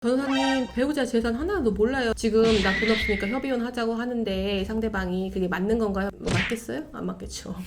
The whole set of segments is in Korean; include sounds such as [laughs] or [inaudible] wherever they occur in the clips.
변호사님 배우자 재산 하나도 몰라요. 지금 나 돈 없으니까 협의혼 하자고 하는데 상대방이 그게 맞는 건가요? 맞겠어요? 안 맞겠죠. [laughs]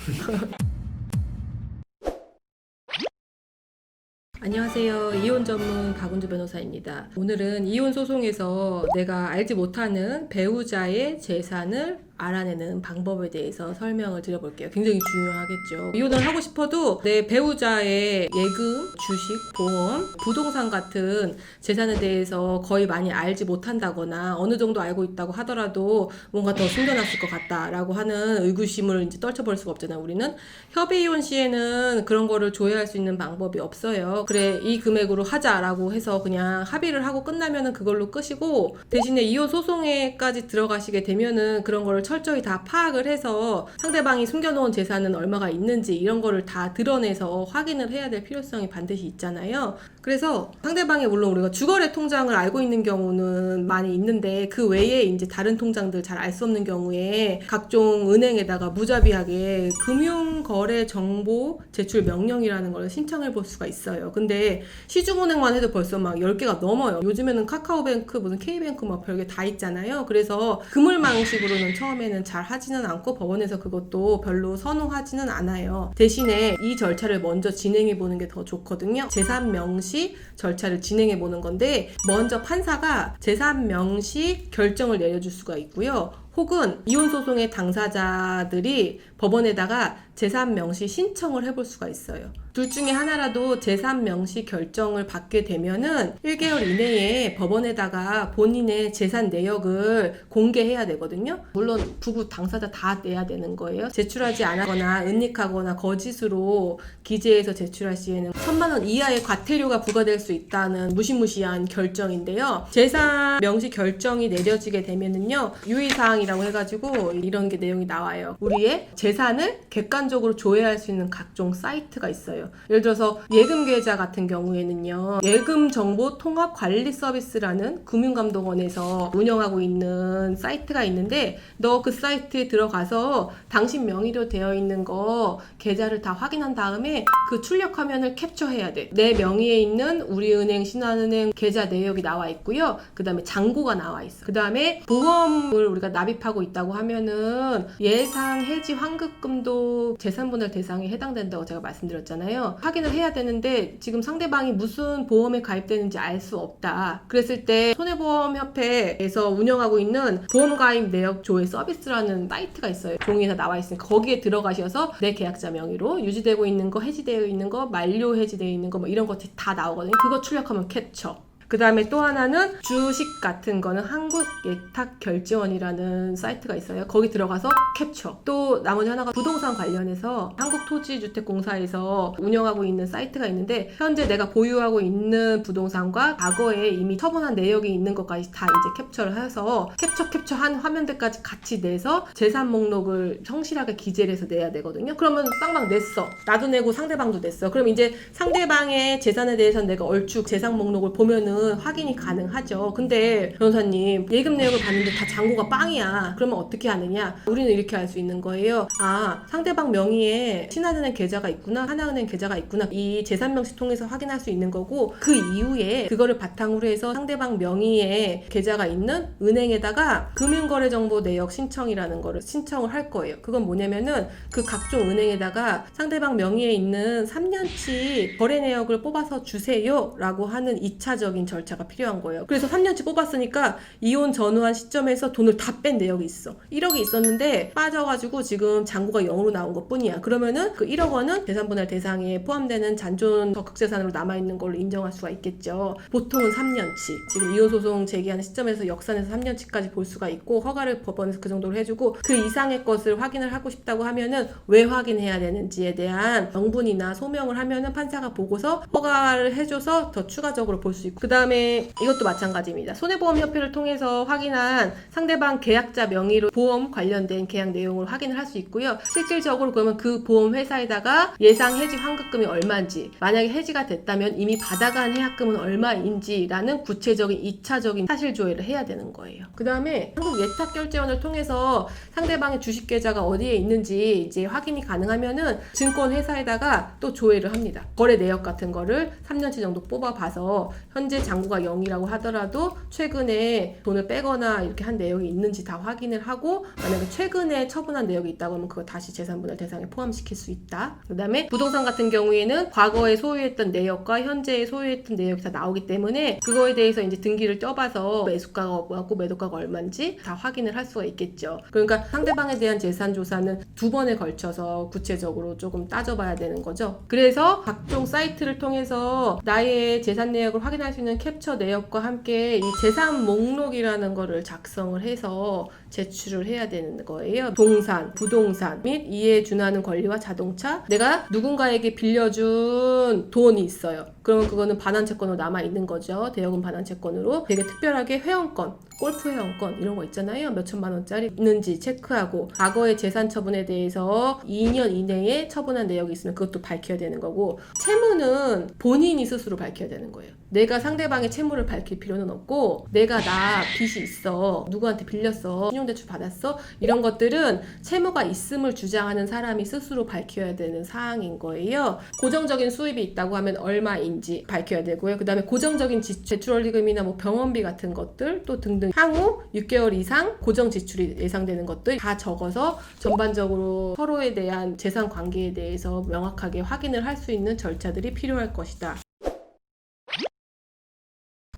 안녕하세요. 이혼 전문 박은주 변호사입니다. 오늘은 이혼 소송에서 내가 알지 못하는 배우자의 재산을 알아내는 방법에 대해서 설명을 드려볼게요. 굉장히 중요하겠죠. 이혼을 하고 싶어도 내 배우자의 예금, 주식, 보험, 부동산 같은 재산에 대해서 거의 많이 알지 못한다거나 어느 정도 알고 있다고 하더라도 뭔가 더 숨겨놨을 것 같다라고 하는 의구심을 이제 떨쳐버릴 수가 없잖아요. 우리는 협의 이혼 시에는 그런 거를 조회할 수 있는 방법이 없어요. 그래 이 금액으로 하자라고 해서 그냥 합의를 하고 끝나면은 그걸로 끝이고 대신에 이혼 소송에까지 들어가시게 되면은 그런 거를 철저히 다 파악을 해서 상대방이 숨겨놓은 재산은 얼마가 있는지 이런 거를 다 드러내서 확인을 해야 될 필요성이 반드시 있잖아요. 그래서 상대방이 물론 우리가 주거래 통장을 알고 있는 경우는 많이 있는데 그 외에 이제 다른 통장들 잘 알 수 없는 경우에 각종 은행에다가 무자비하게 금융거래 정보 제출 명령이라는 걸 신청해 볼 수가 있어요. 근데 시중은행만 해도 벌써 막 10개가 넘어요. 요즘에는 카카오뱅크 무슨 K뱅크 막 별게 다 있잖아요. 그래서 그물망식으로는 처음 에는 잘 하지는 않고 법원에서 그것도 별로 선호하지는 않아요. 대신에 이 절차를 먼저 진행해 보는 게 더 좋거든요. 재산 명시 절차를 진행해 보는 건데 먼저 판사가 재산 명시 결정을 내려줄 수가 있고요. 혹은 이혼 소송의 당사자들이 법원에다가 재산 명시 신청을 해볼 수가 있어요. 둘 중에 하나라도 재산 명시 결정을 받게 되면은 1개월 이내에 법원에다가 본인의 재산 내역을 공개해야 되거든요. 물론 부부 당사자 다 내야 되는 거예요. 제출하지 않거나 은닉하거나 거짓으로 기재해서 제출할 시에는 천만 원 이하의 과태료가 부과될 수 있다는 무시무시한 결정인데요. 재산 명시 결정이 내려지게 되면은요. 유의 사항이라고 해 가지고 이런 게 내용이 나와요. 우리의 재산을 객관적으로 조회할 수 있는 각종 사이트가 있어요. 예를 들어서 예금 계좌 같은 경우에는요. 예금 정보 통합 관리 서비스라는 금융감독원에서 운영하고 있는 사이트가 있는데 너 그 사이트에 들어가서 당신 명의로 되어 있는 거 계좌를 다 확인한 다음에 그 출력 화면을 캡처해 야 돼. 내 명의에 있는 우리은행, 신한은행 계좌 내역이 나와 있고요. 그 다음에 잔고가 나와 있어. 그 다음에 보험을 우리가 납입하고 있다고 하면은 예상 해지 환급금도 재산분할 대상에 해당된다고 제가 말씀드렸잖아요. 확인을 해야 되는데 지금 상대방이 무슨 보험에 가입되는지 알 수 없다. 그랬을 때 손해보험협회에서 운영하고 있는 보험가입 내역 조회 서비스라는 사이트가 있어요. 종이에서 나와 있으니까 거기에 들어가셔서 내 계약자 명의로 유지되고 있는 거, 해지되어 있는 거, 만료 해지 되어 있는 거 뭐 이런 것들이 다 나오거든요. 그거 출력하면 캡처. 그 다음에 또 하나는 주식 같은 거는 한국 예탁 결제원이라는 사이트가 있어요. 거기 들어가서 캡처. 또 나머지 하나가 부동산 관련해서 한국토지주택공사에서 운영하고 있는 사이트가 있는데 현재 내가 보유하고 있는 부동산과 과거에 이미 처분한 내역이 있는 것까지 다 이제 캡처를 해서 캡처 캡처한 화면들까지 같이 내서 재산 목록을 성실하게 기재를 해서 내야 되거든요. 그러면 쌍방 냈어. 나도 내고 상대방도 냈어. 그럼 이제 상대방의 재산에 대해서는 내가 얼추 재산 목록을 보면은 확인이 가능하죠. 근데 변호사님 예금 내역을 봤는데 다 잔고가 빵이야. 그러면 어떻게 하느냐? 우리는 이렇게 할수 있는 거예요. 아 상대방 명의에 신한은행 계좌가 있구나, 하나은행 계좌가 있구나. 이 재산 명시 통해서 확인할 수 있는 거고 그 이후에 그거를 바탕으로 해서 상대방 명의에 계좌가 있는 은행에다가 금융거래정보 내역 신청이라는 거를 신청을 할 거예요. 그건 뭐냐면은 그 각종 은행에다가 상대방 명의에 있는 3년치 거래 내역을 뽑아서 주세요라고 하는 2차적인 절차가 필요한 거예요. 그래서 3년치 뽑았으니까 이혼 전후한 시점에서 돈을 다 뺀 내역이 있어. 1억이 있었는데 빠져가지고 지금 잔고가 0으로 나온 것 뿐이야. 그러면은 그 1억 원은 재산분할 대상에 포함되는 잔존 적극재산으로 남아있는 걸로 인정할 수가 있겠죠. 보통은 3년치. 지금 이혼 소송 제기하는 시점에서 역산해서 3년치까지 볼 수가 있고 허가를 법원에서 그 정도로 해주고 그 이상의 것을 확인을 하고 싶다고 하면은 왜 확인해야 되는지에 대한 명분이나 소명을 하면은 판사가 보고서 허가를 해줘서 더 추가적으로 볼 수 있고 그 다음에 이것도 마찬가지입니다. 손해보험협회를 통해서 확인한 상대방 계약자 명의로 보험 관련된 계약 내용을 확인을 할 수 있고요. 실질적으로 그러면 그 보험 회사에다가 예상 해지 환급금이 얼마인지 만약에 해지가 됐다면 이미 받아간 해약금은 얼마인지라는 구체적인 2차적인 사실 조회를 해야 되는 거예요. 그 다음에 한국 예탁결제원을 통해서 상대방의 주식 계좌가 어디에 있는지 이제 확인이 가능하면은 증권 회사에다가 또 조회를 합니다. 거래 내역 같은 거를 3년치 정도 뽑아봐서 현재 잔고가 0이라고 하더라도 최근에 돈을 빼거나 이렇게 한 내역이 있는지 다 확인을 하고 만약에 최근에 처분한 내역이 있다고 하면 그거 다시 재산분할 대상에 포함시킬 수 있다. 그다음에 부동산 같은 경우에는 과거에 소유했던 내역과 현재에 소유했던 내역이 다 나오기 때문에 그거에 대해서 이제 등기를 떼봐서 매수가가 뭐고 매도가가 얼마인지 다 확인을 할 수가 있겠죠. 그러니까 상대방에 대한 재산 조사는 두 번에 걸쳐서 구체적으로 조금 따져봐야 되는 거죠. 그래서 각종 사이트를 통해서 나의 재산 내역을 확인할 수 있는 캡처 내역과 함께 이 재산 목록이라는 거를 작성을 해서 제출을 해야 되는 거예요. 동산, 부동산 및 이에 준하는 권리와 자동차. 내가 누군가에게 빌려준 돈이 있어요. 그러면 그거는 반환 채권으로 남아 있는 거죠. 대여금 반환 채권으로 되게 특별하게 회원권, 골프 회원권 이런 거 있잖아요. 몇 천만 원짜리 있는지 체크하고 과거의 재산 처분에 대해서 2년 이내에 처분한 내역이 있으면 그것도 밝혀야 되는 거고 채무는 본인이 스스로 밝혀야 되는 거예요. 내가 상대 방의 채무를 밝힐 필요는 없고 내가 나 빚이 있어 누구한테 빌렸어 신용대출 받았어? 이런 것들은 채무가 있음을 주장하는 사람이 스스로 밝혀야 되는 사항인 거예요. 고정적인 수입이 있다고 하면 얼마인지 밝혀야 되고요. 그 다음에 고정적인 지- 제출원리금이나 뭐 병원비 같은 것들 또 등등 향후 6개월 이상 고정 지출이 예상되는 것들 다 적어서 전반적으로 서로에 대한 재산 관계에 대해서 명확하게 확인을 할 수 있는 절차들이 필요할 것이다.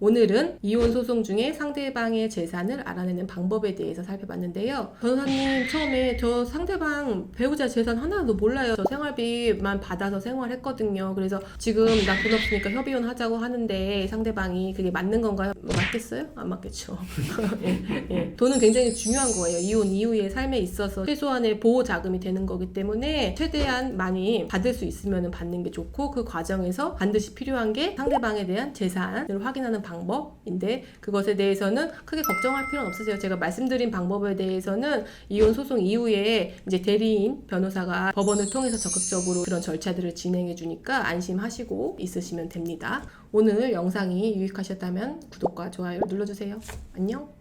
오늘은 이혼 소송 중에 상대방의 재산을 알아내는 방법에 대해서 살펴봤는데요. 변호사님 처음에 저 상대방 배우자 재산 하나도 몰라요. 저 생활비만 받아서 생활했거든요. 그래서 지금 나 돈 없으니까 협의혼 하자고 하는데 상대방이 그게 맞는 건가요? 맞겠어요? 안 맞겠죠. [laughs] 예, 예. 돈은 굉장히 중요한 거예요. 이혼 이후의 삶에 있어서 최소한의 보호 자금이 되는 거기 때문에 최대한 많이 받을 수 있으면 받는 게 좋고 그 과정에서 반드시 필요한 게 상대방에 대한 재산을 확인하는 방법인데 그것에 대해서는 크게 걱정할 필요는 없으세요. 제가 말씀드린 방법에 대해서는 이혼 소송 이후에 이제 대리인 변호사가 법원을 통해서 적극적으로 그런 절차들을 진행해 주니까 안심하시고 있으시면 됩니다. 오늘 영상이 유익하셨다면 구독과 좋아요 눌러주세요. 안녕.